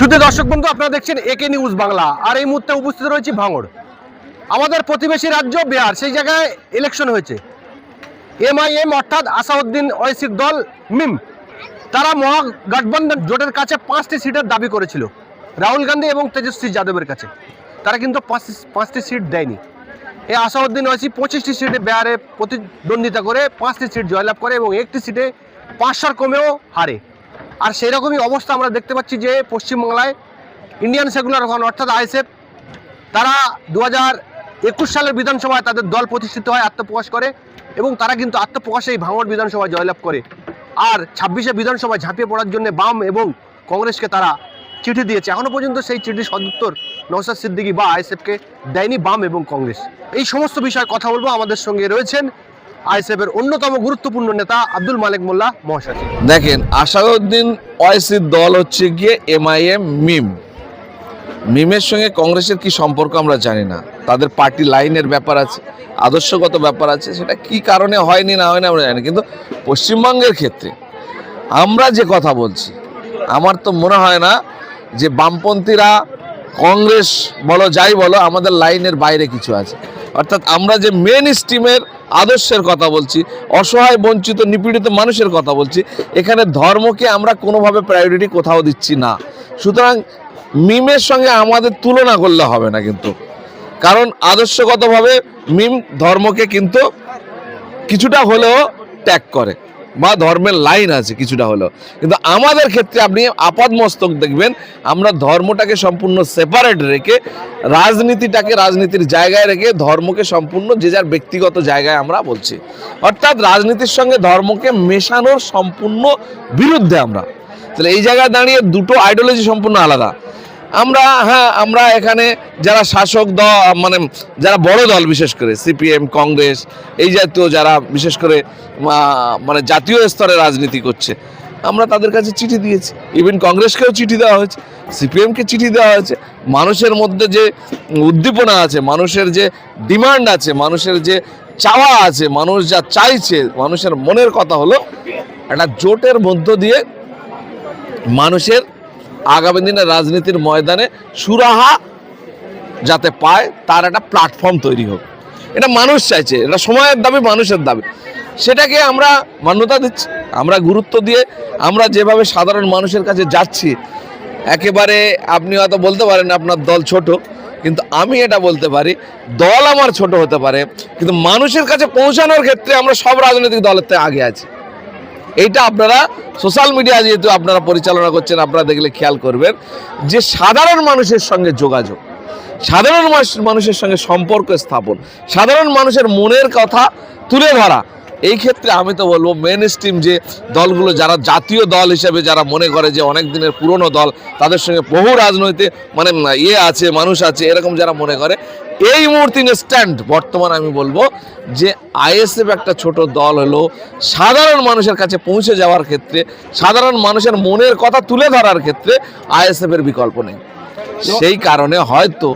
শুধু দর্শক বন্ধু, আপনারা দেখছেন একে নিউজ বাংলা। আর এই মুহূর্তে উপস্থিত রয়েছে ভাঙড়। আমাদের প্রতিবেশী রাজ্য বিহার, সেই জায়গায় ইলেকশন হয়েছে। এমআইএম অর্থাৎ আসাউদ্দিন ওয়াইসির দল, মিম, তারা মহাগঠবন্ধন জোটের কাছে পাঁচটি সিটের দাবি করেছিল, রাহুল গান্ধী এবং তেজস্বী যাদবের কাছে। তারা কিন্তু পাঁচ পাঁচটি সিট দেয়নি। এই আসাউদ্দিন ওয়াইসি পঁচিশটি সিটে বিহারে প্রতিদ্বন্দ্বিতা করে পাঁচটি সিট জয়লাভ করে এবং একটি সিটে পাঁচশোর কমেও হারে। আর সেই রকমই অবস্থা আমরা দেখতে পাচ্ছি যে পশ্চিমবাংলায় ইন্ডিয়ান সেকুলার ফ্রন্ট অর্থাৎ আইএসএফ, তারা দু একুশ সালের বিধানসভায় তাদের দল প্রতিষ্ঠিত হয়, আত্মপ্রকাশ করে এবং তারা কিন্তু আত্মপ্রকাশে এই ভাঙড় বিধানসভায় জয়লাভ করে। আর ছাব্বিশে বিধানসভায় ঝাঁপিয়ে পড়ার জন্য বাম এবং কংগ্রেসকে তারা চিঠি দিয়েছে। এখনও পর্যন্ত সেই চিঠির সদুত্তর নৌসাদ সিদ্দিকী বা আইএসএফকে দেয়নি বাম এবং কংগ্রেস। এই সমস্ত বিষয়ে কথা বলব। আমাদের সঙ্গে রয়েছেন আইএসএফের অন্যতম গুরুত্বপূর্ণ নেতা আব্দুল মালিক মোল্লা মহাশয় দেখেন আসাদুদ্দিন ওয়াইসির দল হচ্ছে গিয়ে এমআইএম মিম। মিমের সঙ্গে কংগ্রেসের কি সম্পর্ক আমরা জানি না। তাদের পার্টি লাইনের ব্যাপার আছে, আদর্শগত ব্যাপার আছে, সেটা কি কারণে হয়নি, না হয়নি আমরা জানি, কিন্তু পশ্চিমবঙ্গের ক্ষেত্রে আমরা যে কথা বলছি, আমার তো মনে হয় না যে বামপন্থীরা কংগ্রেস বলো, যাই বলো, আমাদের লাইনের বাইরে কিছু আছে। অর্থাৎ আমরা যে মেন স্ট্রিমের আদর্শের কথা বলছি, অসহায়, বঞ্চিত, নিপীড়িত মানুষের কথা বলছি, এখানে ধর্মকে আমরা কোনোভাবে প্রায়োরিটি কোথাও দিচ্ছি না। সুতরাং মিমের সঙ্গে আমাদের তুলনা করলে হবে না কিন্তু। কারণ আদর্শগতভাবে মিম ধর্মকে কিন্তু কিছুটা হলেও ত্যাগ করে। বা ধর্মের লাইন আছে কিছুটা হলেও। কিন্তু আমাদের ক্ষেত্রে আপনি আপাদ মস্তক দেখবেন, আমরা ধর্মটাকে সম্পূর্ণ সেপারেট রেখে, রাজনীতিটাকে রাজনীতির জায়গায় রেখে ধর্মকে সম্পূর্ণ যে যার ব্যক্তিগত জায়গায় আমরা বলছি। অর্থাৎ রাজনীতির সঙ্গে ধর্মকে মেশানোর সম্পূর্ণ বিরুদ্ধে আমরা। তাহলে এই জায়গায় দাঁড়িয়ে দুটো আইডিওলজি সম্পূর্ণ আলাদা। আমরা হ্যাঁ আমরা এখানে যারা শাসক দল মানে যারা বড় দল বিশেষ করে, সিপিএম, কংগ্রেস, এই জাতীয় যারা বিশেষ করে মানে জাতীয় স্তরে রাজনীতি করছে, আমরা তাদের কাছে চিঠি দিয়েছি। ইভেন কংগ্রেসকেও চিঠি দেওয়া হয়েছে, সিপিএমকে চিঠি দেওয়া হয়েছে। মানুষের মধ্যে যে উদ্দীপনা আছে, মানুষের যে ডিমান্ড আছে, মানুষের যে চাওয়া আছে, মানুষ যা চাইছে, মানুষের মনের কথা হলো, একটা জোটের মধ্য দিয়ে মানুষের আগামী দিনে রাজনীতির ময়দানে সুরাহা যাতে পায়, তার একটা প্ল্যাটফর্ম তৈরি হোক। এটা মানুষ চাইছে, এটা সময়ের দাবি, মানুষের দাবি। সেটাকে আমরা মান্যতা দিচ্ছি, আমরা গুরুত্ব দিয়ে আমরা যেভাবে সাধারণ মানুষের কাছে যাচ্ছি, একেবারে আপনি হয়তো বলতে পারেন আপনার দল ছোট, কিন্তু আমি এটা বলতে পারি, দল আমার ছোট হতে পারে, কিন্তু মানুষের কাছে পৌঁছানোর ক্ষেত্রে আমরা সব রাজনৈতিক দলের থেকে আগে আছি। এইটা আপনারা সোশ্যাল মিডিয়া যেহেতু আপনারা পরিচালনা করছেন, আপনারা দেখলে খেয়াল করবেন যে সাধারণ মানুষের সঙ্গে যোগাযোগ, সাধারণ মানুষ- মানুষের সঙ্গে সম্পর্ক স্থাপন, সাধারণ মানুষের মনের কথা তুলে ধরা, এই ক্ষেত্রে আমি তো বলব মেন স্ট্রিম যে দলগুলো যারা জাতীয় দল হিসেবে যারা মনে করে যে অনেক দিনের পুরনো দল, তাদের সঙ্গে বহু রাজনৈতিক মানে ইয়ে আছে, মানুষ আছে, এরকম যারা মনে করে এই মুহূর্তে স্ট্যান্ড বর্তমান আমি বলব যে আইএসএফ একটা ছোট দল হলো সাধারণ মানুষের কাছে পৌঁছে যাওয়ার ক্ষেত্রে সাধারণ মানুষের মনের কথা তুলে ধরার ক্ষেত্রে আইএসএফ এর বিকল্প নেই। সেই কারণে হয়তো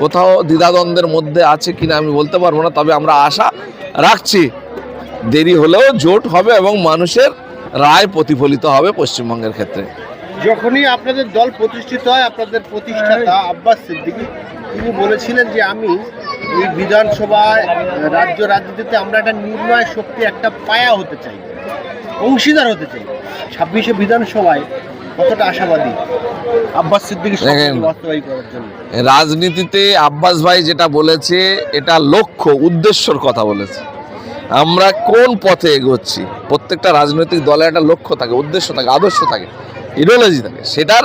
কোথাও দ্বিধাদ্বন্দ্বের মধ্যে আছে কিনা আমি বলতে পারব না তবে আমরা আশা রাখছি দেরি হলেও জোট হবে এবং মানুষের রায় প্রতিফলিত হবে পশ্চিমবঙ্গের ক্ষেত্রে। যখনই আপনাদের দল প্রতিষ্ঠিত হয় আপনাদের প্রতিষ্ঠাতা আব্বাস সিদ্দিকী তিনি বলেছিলেন যে আমি এই বিধানসভায় রাজ্য রাজনীতিতে আমরা একটা নির্ণয় শক্তি একটা পায়া হতে চাই অংশীদার হতে চাই। ছাব্বিশে বিধানসভায় কতটা আশাবাদী আব্বাস সিদ্দিকী। বাস্তবায়ী করার জন্য? রাজনীতিতে আব্বাস ভাই যেটা বলেছে এটা লক্ষ্য উদ্দেশ্যর কথা বলেছে। আমরা কোন পথে এগোচ্ছি? প্রত্যেকটা রাজনৈতিক দলের একটা লক্ষ্য থাকে উদ্দেশ্য থাকে আদর্শ থাকে ইডিওলজি থাকে। সেটার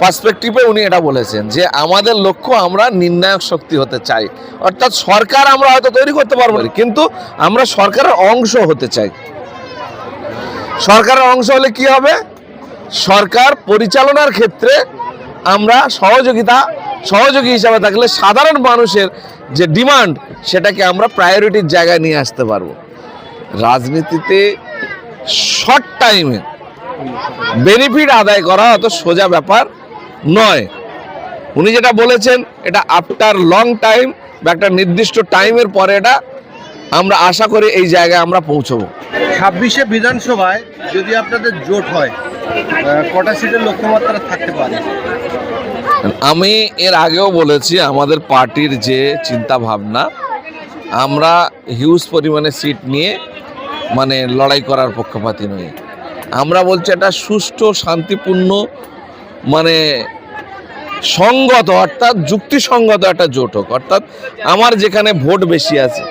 পার্সপেক্টিভে উনি এটা বলেছেন যে আমাদের লক্ষ্য আমরা নির্ণায়ক শক্তি হতে চাই। অর্থাৎ সরকার আমরা হয়তো তৈরি করতে পারব কিন্তু আমরা সরকারের অংশ হতে চাই। সরকারের অংশ হলে কি হবে? সরকার পরিচালনার ক্ষেত্রে আমরা সহযোগিতা, সহযোগী হিসাবে থাকলে সাধারণ মানুষের যে ডিমান্ড, সেটাকে আমরা প্রায়োরিটির জায়গায় নিয়ে আসতে পারব। রাজনীতিতে শর্ট টাইমে বেনিফিট আদায় করা অত সোজা ব্যাপার নয়। উনি যেটা বলেছেন এটা আফটার লং টাইম বা একটা নির্দিষ্ট টাইমের পরে এটা আমরা আশা করি এই জায়গায় আমরা পৌঁছবো। ছাব্বিশে বিধানসভায় যদি আপনাদের জোট হয় কটা সিটের লক্ষ্যমাত্রা থাকতে পারে? আমি এর আগেও বলেছি আমাদের পার্টির যে চিন্তা ভাবনা আমরা হিউজ পরিমাণে সিট নিয়ে মানে লড়াই করার পক্ষপাতি নই। আমরা বলছি একটা সুষ্ঠু শান্তিপূর্ণ মানে সঙ্গত অর্থাৎ যুক্তিসঙ্গত একটা জোট হোক অর্থাৎ আমার যেখানে ভোট বেশি আছে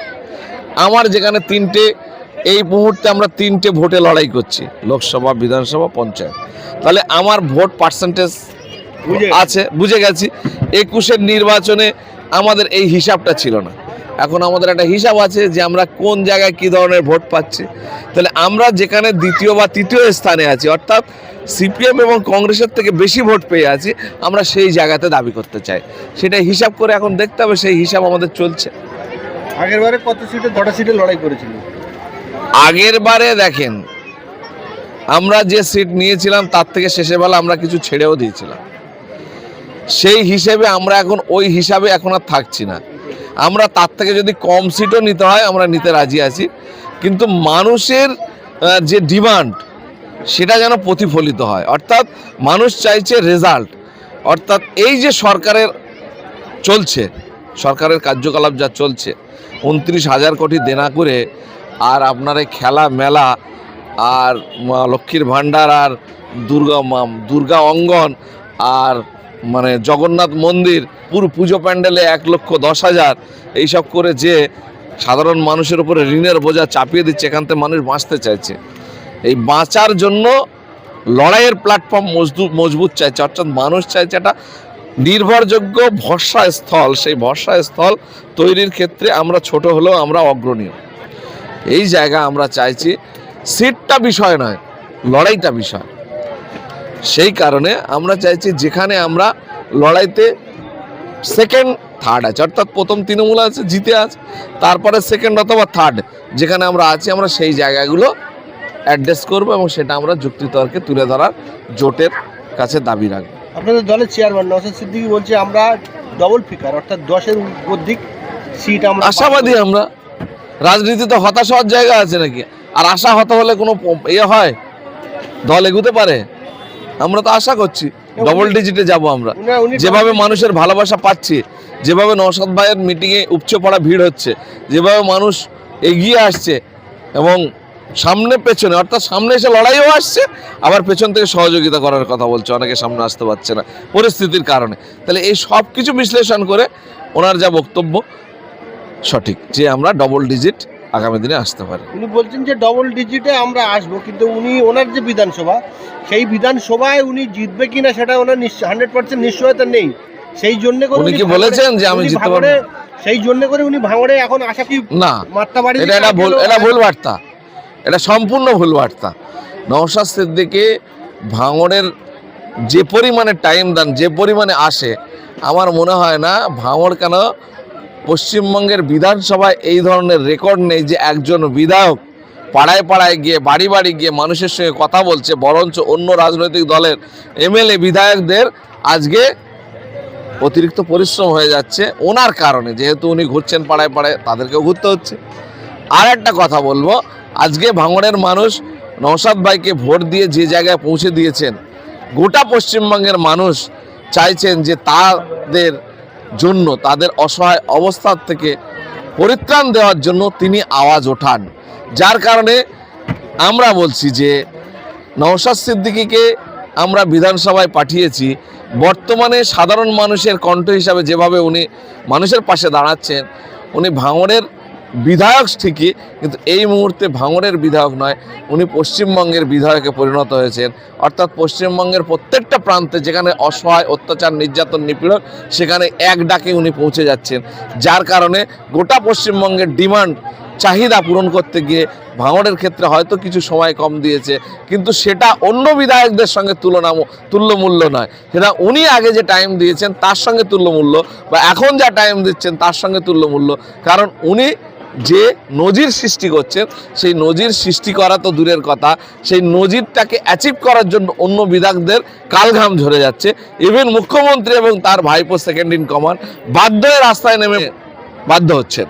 আমার যেখানে তিনটে এই মুহূর্তে আমরা তিনটে ভোটে লড়াই করছি লোকসভা বিধানসভা পঞ্চায়েত। তাহলে আমার ভোট পার্সেন্টেজ আছে বুঝে গেছি। একুশের নির্বাচনে আমাদের এই হিসাবটা ছিল না। এখন আমাদের একটা হিসাব আছে যে আমরা কোন জায়গায় কি ধরনের ভোট পাচ্ছি। তাহলে আমরা যেখানে দ্বিতীয় বা তৃতীয় স্থানে আছি অর্থাৎ সিপিএম এবং কংগ্রেসের থেকে বেশি ভোট পেয়ে আছি আমরা সেই জায়গাতে দাবি করতে চাই। সেটা হিসাব করে এখন দেখতে হবে সেই হিসাব আমাদের চলছে। আগের বারে কত সিটে কটা সিটে লড়াই করেছিল? আগের বারে দেখেন আমরা যে সিট নিয়েছিলাম তার থেকে শেষে বেলা আমরা কিছু ছেড়েও দিয়েছিলাম। সেই হিসেবে আমরা এখন ওই হিসাবে এখন আর থাকছি না। আমরা তার থেকে যদি কম সিটও নিতে হয়, আমরা নিতে রাজি আছি। কিন্তু মানুষের যে ডিমান্ড সেটা যেন প্রতিফলিত হয়। অর্থাৎ মানুষ চাইছে রেজাল্ট অর্থাৎ এই যে সরকারের চলছে, সরকারের কার্যকলাপ যা চলছে, উনত্রিশ হাজার কোটি দেনা করে আর আপনার এই খেলা মেলা আর লক্ষ্মীর ভাণ্ডার আর দুর্গা দুর্গা অঙ্গন আর মানে জগন্নাথ মন্দির, পুরো পুজো প্যান্ডেলে এক লক্ষ দশ হাজার, এইসব করে যে সাধারণ মানুষের উপরে ঋণের বোঝা চাপিয়ে দিচ্ছে, এখান থেকে মানুষ বাঁচতে চাইছে। এই বাঁচার জন্য লড়াইয়ের প্ল্যাটফর্ম মজবুত মজবুত চাইছে, অর্থাৎ মানুষ চাইছে একটা নির্ভরযোগ্য ভরসা স্থল সেই ভরসা স্থল তৈরির ক্ষেত্রে আমরা ছোট হলেও আমরা অগ্রণীয় এই জায়গা আমরা চাইছি, সিটটা বিষয় নয়, লড়াইটা বিষয়। সেই কারণে আমরা চাইছি যেখানে আমরা লড়াইতে সেকেন্ড থার্ড আছে। অর্থাৎ প্রথম তৃণমূল আছে জিতে আছে তারপরে সেকেন্ড অথবা থার্ড যেখানে আমরা আছি আমরা সেই জায়গাগুলো অ্যাড্রেস করব এবং সেটা আমরা যুক্তিতর্কে তুলে ধরার জোটের কাছে দাবি রাখব। আপনাদের দলের চেয়ারম্যান নওশাদ সিদ্দিকী বলছে আমরা ডবল ফিকার অর্থাৎ দশের অধিক সিট আমরা আশাবাদী আমরা। রাজনীতিতে হতাশ হওয়ার জায়গা আছে নাকি? আর আশা হতা হলে কোনো ইয়ে হয়? দল এগুতে পারে? আমরা তো আশা করছি ডবল ডিজিটে যাব আমরা। যেভাবে মানুষের ভালোবাসা পাচ্ছি যেভাবে নৌসাদ ভাইয়ের মিটিংয়ে উপচে পড়া ভিড় হচ্ছে যেভাবে মানুষ এগিয়ে আসছে এবং সামনে পেছনে অর্থাৎ সামনে এসে লড়াইও আসছে আবার পেছন থেকে সহযোগিতা করার কথা বলছে অনেকে সামনে আসতে পারছে না পরিস্থিতির কারণে। তাহলে এই সব কিছু বিশ্লেষণ করে ওনার যা বক্তব্য সঠিক যে আমরা ডবল ডিজিট আগামী দিনে আসতে পারি। উনি বলছেন যে ডবল ডিজিটে আমরা আসব কিন্তু উনি ওনার যে বিধানসভা সেই বিধানসভায় উনি জিতবে কিনা সেটা ওনার হান্ড্রেড পার্সেন্ট নিশ্চয়তা নেই। সেই জন্য করে উনি কি বলেছেন যে আমি জিততে ভাঙড়ে- সেই জন্য করে উনি ভাঙড়ে এখন আশা কি না মাত্রা বাড়ি এটা এটা ভুল এটা ভুল বার্তা। এটা সম্পূর্ণ ভুল বার্তা। নওশাদ সিদ্দিকে ভাঙড়ের যে পরিমাণে টাইম দেন যে পরিমাণে আসে আমার মনে হয় না ভাঙড় কেন পশ্চিমবঙ্গের বিধানসভায় এই ধরনের রেকর্ড নেই যে একজন বিধায়ক পাড়ায় পাড়ায় গিয়ে, বাড়ি বাড়ি গিয়ে মানুষের সঙ্গে কথা বলছে, বরঞ্চ অন্য রাজনৈতিক দলের এমএলএ বিধায়কদের আজকে অতিরিক্ত পরিশ্রম হয়ে যাচ্ছে ওনার কারণে। যেহেতু উনি ঘুরছেন পাড়ায় পাড়ায়, তাদেরকেও ঘুরতে হচ্ছে। আর একটা কথা বলব, আজকে ভাঙড়ের মানুষ নৌসাদ ভাইকে ভোট দিয়ে যে জায়গায় পৌঁছে দিয়েছেন, গোটা পশ্চিমবঙ্গের মানুষ চাইছেন যে তাদের জন্য তাদের অসহায় অবস্থার থেকে পরিত্রাণ দেওয়ার জন্য তিনি আওয়াজ ওঠান। যার কারণে আমরা বলছি যে নওশাদ সিদ্দিকিকে আমরা বিধানসভায় পাঠিয়েছি। বর্তমানে সাধারণ মানুষের কণ্ঠ হিসাবে যেভাবে উনি মানুষের পাশে দাঁড়াচ্ছেন, উনি ভাঙড়ের বিধায়ক ঠিকই, কিন্তু এই মুহূর্তে ভাঙড়ের বিধায়ক নয়, উনি পশ্চিমবঙ্গের বিধায়কে পরিণত হয়েছেন। অর্থাৎ পশ্চিমবঙ্গের প্রত্যেকটা প্রান্তে যেখানে অসহায়, অত্যাচার, নির্যাতন, নিপীড়ন, সেখানে এক ডাকে উনি পৌঁছে যাচ্ছেন। যার কারণে গোটা পশ্চিমবঙ্গের ডিমান্ড, চাহিদা পূরণ করতে গিয়ে ভাঙড়ের ক্ষেত্রে হয়তো কিছু সময় কম দিয়েছে, কিন্তু সেটা অন্য বিধায়কদের সঙ্গে তুলনা তুল্যমূল্য নয়। সেটা উনি আগে যে টাইম দিয়েছেন, তার সঙ্গে তুল্যমূল্য, বা এখন যা টাইম দিচ্ছেন, তার সঙ্গে তুল্যমূল্য। কারণ উনি যে নজির সৃষ্টি করছেন সেই নজির সৃষ্টি করা তো দূরের কথা। সেই নজিরটাকে অ্যাচিভ করার জন্য অন্য বিধায়কদের কালঘাম ঝরে যাচ্ছে। ইভেন মুখ্যমন্ত্রী এবং তার ভাইপো সেকেন্ড ইন কমান্ড বাধ্য হয়ে রাস্তায় নেমে বাধ্য হচ্ছেন।